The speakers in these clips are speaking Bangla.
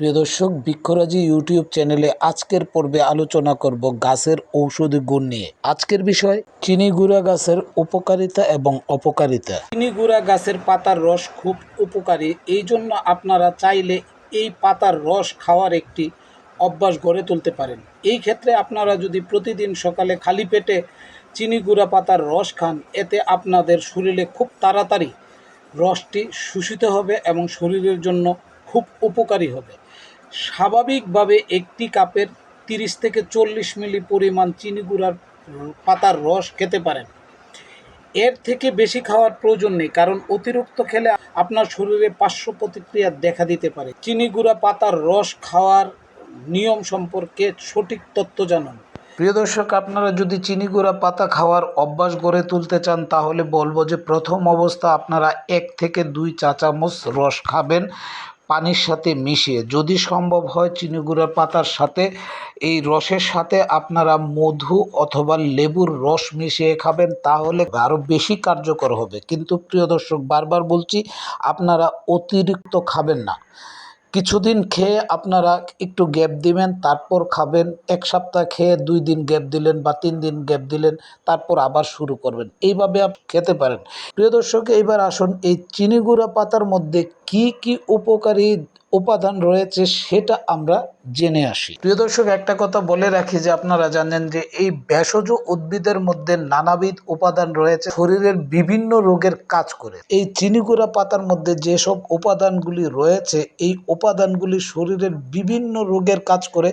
প্রিয় দর্শক, বৃক্ষরাজি ইউটিউব চ্যানেলে আজকের পর্বে আলোচনা করব গাছের ঔষধি গুণ নিয়ে। আজকের বিষয়, চিনি গুঁড়া গাছের উপকারিতা এবং অপকারিতা। চিনি গুঁড়া গাছের পাতার রস খুব উপকারী, এই জন্য আপনারা চাইলে এই পাতার রস খাওয়ার একটি অভ্যাস গড়ে তুলতে পারেন। এই ক্ষেত্রে আপনারা যদি প্রতিদিন সকালে খালি পেটে চিনি গুঁড়া পাতার রস খান, এতে আপনাদের শরীরে খুব তাড়াতাড়ি রসটি শোষিত হবে এবং শরীরের জন্য খুব উপকারী হবে। স্বাভাবিকভাবে একটি কাপের তিরিশ থেকে চল্লিশ মিলি পরিমাণ চিনি গুঁড়ার পাতার রস খেতে পারেন। এর থেকে বেশি খাওয়ার প্রয়োজন নেই, কারণ অতিরিক্ত খেলে আপনার শরীরে পার্শ্ব প্রতিক্রিয়া দেখা দিতে পারে। চিনি গুঁড়া পাতার রস খাওয়ার নিয়ম সম্পর্কে সঠিক তথ্য জানুন। প্রিয় দর্শক, আপনারা যদি চিনি গুঁড়া পাতা খাওয়ার অভ্যাস গড়ে তুলতে চান, তাহলে বলব যে প্রথম অবস্থা আপনারা এক থেকে দুই চা চামচ রস খাবেন। পানির সাথে মিশিয়ে, যদি সম্ভব হয় চিনি গুঁড়ার পাতার সাথে, এই রসের সাথে আপনারা মধু অথবা লেবুর রস মিশিয়ে খাবেন, তাহলে আরও বেশি কার্যকর হবে। কিন্তু প্রিয় দর্শক, বারবার বলছি, আপনারা অতিরিক্ত খাবেন না। কিছুদিন খেয়ে আপনারা একটু গ্যাপ দিবেন, তারপর খাবেন, এক সপ্তাহ খেয়ে দুই দিন গ্যাপ দিলেন বা তিন দিন গ্যাপ দিলেন, তারপর আবার শুরু করবেন। এইভাবে আপনি খেতে পারেন। প্রিয় দর্শক, এইবার আসুন এই চিনি গুঁড়া পাতার মধ্যে কি কি উপকারী উপাদান রয়েছে সেটা আমরা জেনে আসি। প্রিয় দর্শক, একটা কথা বলে রাখি যে আপনারা জানেন যে এই ভেষজ উদ্ভিদের মধ্যে নানাবিধ উপাদান রয়েছে, শরীরের বিভিন্ন রোগের কাজ করে। এই চিনিগুড়া পাতার মধ্যে যেসব উপাদানগুলি রয়েছে, এই উপাদানগুলি শরীরের বিভিন্ন রোগের কাজ করে।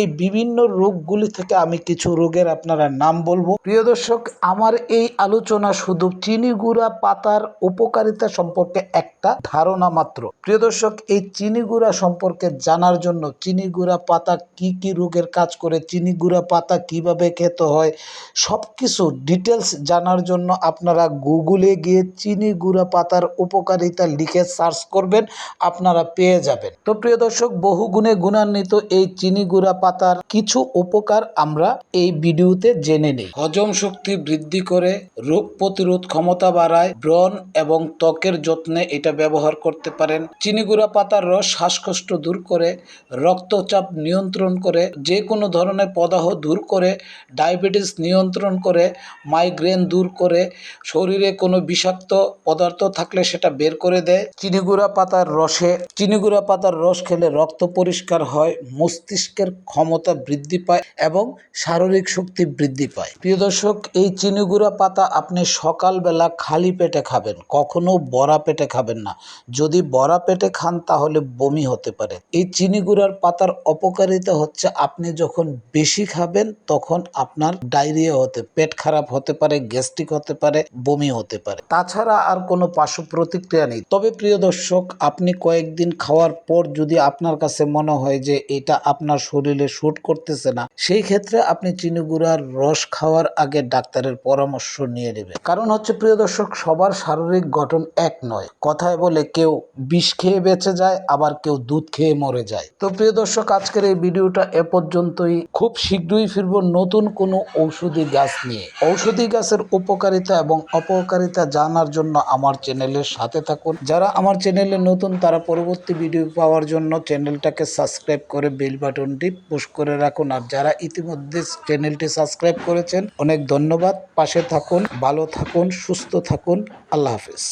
এই বিভিন্ন রোগগুলি থেকে আমি কিছু রোগের আপনারা নাম বলব। প্রিয় দর্শক, আমার এই আলোচনা শুধু চিনি গুঁড়া পাতার উপকারিতা সম্পর্কে একটা ধারণা মাত্র। প্রিয় দর্শক, এই চিনি গুঁড়া সম্পর্কে জানার জন্য চিনি গুঁড়া পাতা কি কি রোগের কাজ করে চিনি গুঁড়া পাতা কীভাবে খেতে হয় সব কিছু ডিটেলস জানার জন্য আপনারা গুগলে গিয়ে চিনি গুঁড়া পাতার উপকারিতা লিখে সার্চ করবেন, আপনারা পেয়ে যাবেন। তো প্রিয় দর্শক বহু গুণে গুণান্বিত এই চিনি গুঁড়া পাতার কিছু উপকার আমরা এই ভিডিওতে জেনে নেই। হজম শক্তি বৃদ্ধি করে, রোগ প্রতিরোধ ক্ষমতা বাড়ায়, ব্রণ এবং ত্বকের যত্নে এটা ব্যবহার করতে পারেন। চিনি গুঁড়া পাতার রস শ্বাসকষ্ট দূর করে, রক্তচাপ নিয়ন্ত্রণ করে, যে কোনো ধরনের প্রদাহ দূর করে, ডায়াবেটিস নিয়ন্ত্রণ করে, মাইগ্রেন দূর করে, শরীরে কোনো বিষাক্ত পদার্থ থাকলে সেটা বের করে দেয়। চিনিগুড়া পাতার রসে চিনিগুড়া পাতার রস খেলে রক্ত পরিষ্কার হয়, মস্তিষ্কের ক্ষমতা বৃদ্ধি পায় এবং শারীরিক শক্তি বৃদ্ধি পায়। প্রিয় দর্শক, এই চিনিগুড়া পাতা আপনি সকালবেলা খালি পেটে খাবেন, কখনো বড়া পেটে খাবেন না। যদি বড়া পেটে খান তাহলে বমি হতে পারে। এই চিনি গুঁড়ার পাতার অপকারিতা হচ্ছে আপনি যখন বেশি খাবেন তখন আপনার ডায়রিয়া হতে, পেট খারাপ হতে পারে, গ্যাস্ট্রিক হতে পারে, বমি হতে পারে। তাছাড়া আর কোনো পার্শ্ব প্রতিক্রিয়া নেই। তবে প্রিয় দর্শক, আপনি কয়েকদিন খাওয়ার পর যদি আপনার কাছে মনে হয় যে এটা আপনার শরীরে শ্যুট করতেছে না, সেই ক্ষেত্রে আপনি চিনি গুঁড়ার রস খাওয়ার আগে ডাক্তারের পরামর্শ নিয়ে নেবেন। কারণ হচ্ছে প্রিয় দর্শক, সবার শারীরিক গঠন এক নয়। কথায় বলে কেউ বিষ খেয়ে বেঁচে যায় আবার কেউ দুধ খেয়ে মরে যায়। তো প্রিয় দর্শক, আজকের এই ভিডিওটা এ পর্যন্তই। খুব শীঘ্রই ফিরবো নতুন কোনো ঔষধি গাছ নিয়ে। ঔষধি গাছের উপকারিতা এবং অপকারিতা জানার জন্য আমার চ্যানেলের সাথে থাকুন। যারা আমার চ্যানেলে নতুন, তারা পরবর্তী ভিডিও পাওয়ার জন্য চ্যানেলটাকে সাবস্ক্রাইব করে বেল বাটনটি পুশ করে রাখুন। আর যারা ইতিমধ্যে চ্যানেলটি সাবস্ক্রাইব করেছেন, অনেক ধন্যবাদ। পাশে থাকুন, ভালো থাকুন, সুস্থ থাকুন। আল্লাহ হাফিজ।